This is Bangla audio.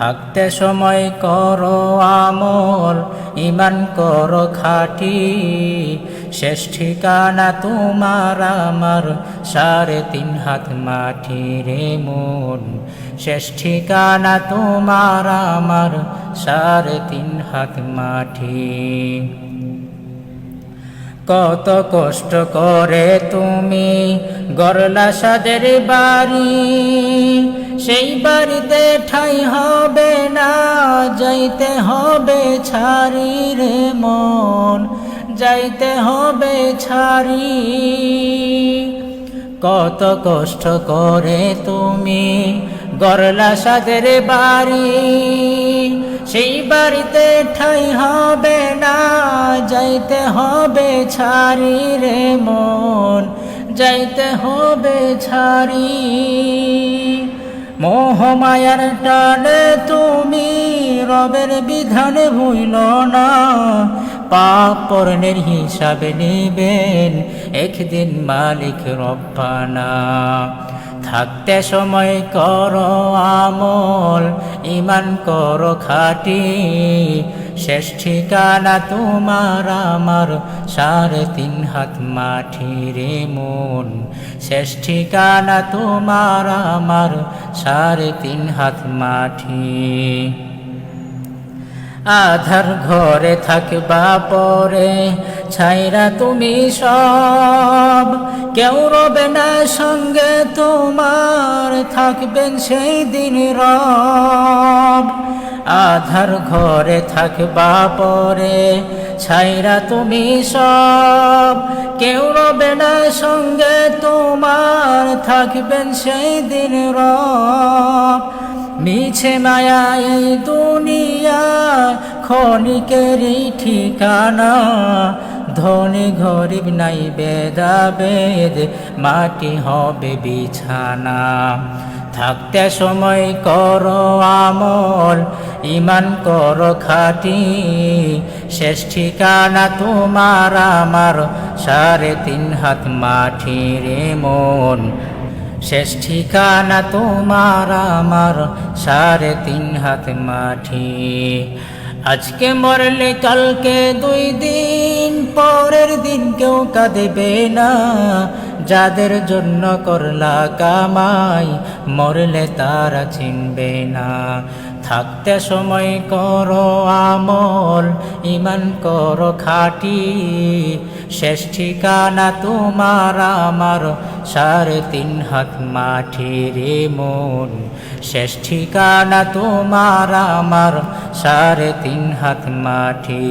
থাকতে সময় করো আমল ইমান করো খাটি। শেষ ঠিকানা তোমার আমার, সাড়ে তিন হাত মাটি রে মন। শেষ ঠিকানা তোমার আমার, সাড়ে তিন হাত মাটি। কত কষ্ট করে তুমি গরলা সাদের বাড়ি। সেই বাড়িতে ঠাই হবে না, যাইতে হবে ছাড়ি রে মন, যাইতে হবে ছাড়ি। কত কষ্ট করে তুমি গরলা সাদের বাড়ি। সেই বাড়িতে ঠাই হবে না, যাইতে হবে ছাড়ি রে মন, যাইতে হবে ছাড়ি। মোহমায়ার টানে তুমি রবের বিধানে ভুইল না পাপ পর্ণের হিসাবে নিবেন, একদিন মালিক রব্বানা। থাকতে সময় করো আমল ইমান করো খাটি। শেষ ঠিকানা তোমার, আমার সাড়ে তিন হাত মাটি রে মন। শেষ ঠিকানা তোমার, আমার সাড়ে তিন হাত মাঠি আধার ঘরে থাকবা পরে ছাইরা তুমি সব, কেউ রবে না সঙ্গে তোমার থাকবেন সেই দিন রব। আধার ঘরে থাকবা পরে ছাইরা তুমি সব, কেউ রবে না সঙ্গে তোমার থাকবেন সেই দিন রব। মিছে মায়া এই দুনিয়া, ক্ষণিকেরই ঠিকানা ধনী গরিব নাই বেদাবেদ মাটি হবে বিছানা। থাকতে সময় কর আমল ইমান করো খাটি। শেষ ঠিকানা তোমার আমার, সাড়ে তিন হাত মাঠি রে মন। শেষ ঠিকানা তোমার আমার, সাড়ে তিন হাত মাঠি আজকে মরলে কালকে দুই দিন পরের দিন কেউ কাঁদবে না। যাদের জন্য করলা কামাই, মরলে তারা চিনবে না। থাকতে সময় করো আমল ইমান করো খাটি। শেষ ঠিকানা তোমার আমার, সাড়ে তিন হাত মাঠি রে মন। শেষ ঠিকানা তোমার আমার, সাড়ে তিন হাত মাটি।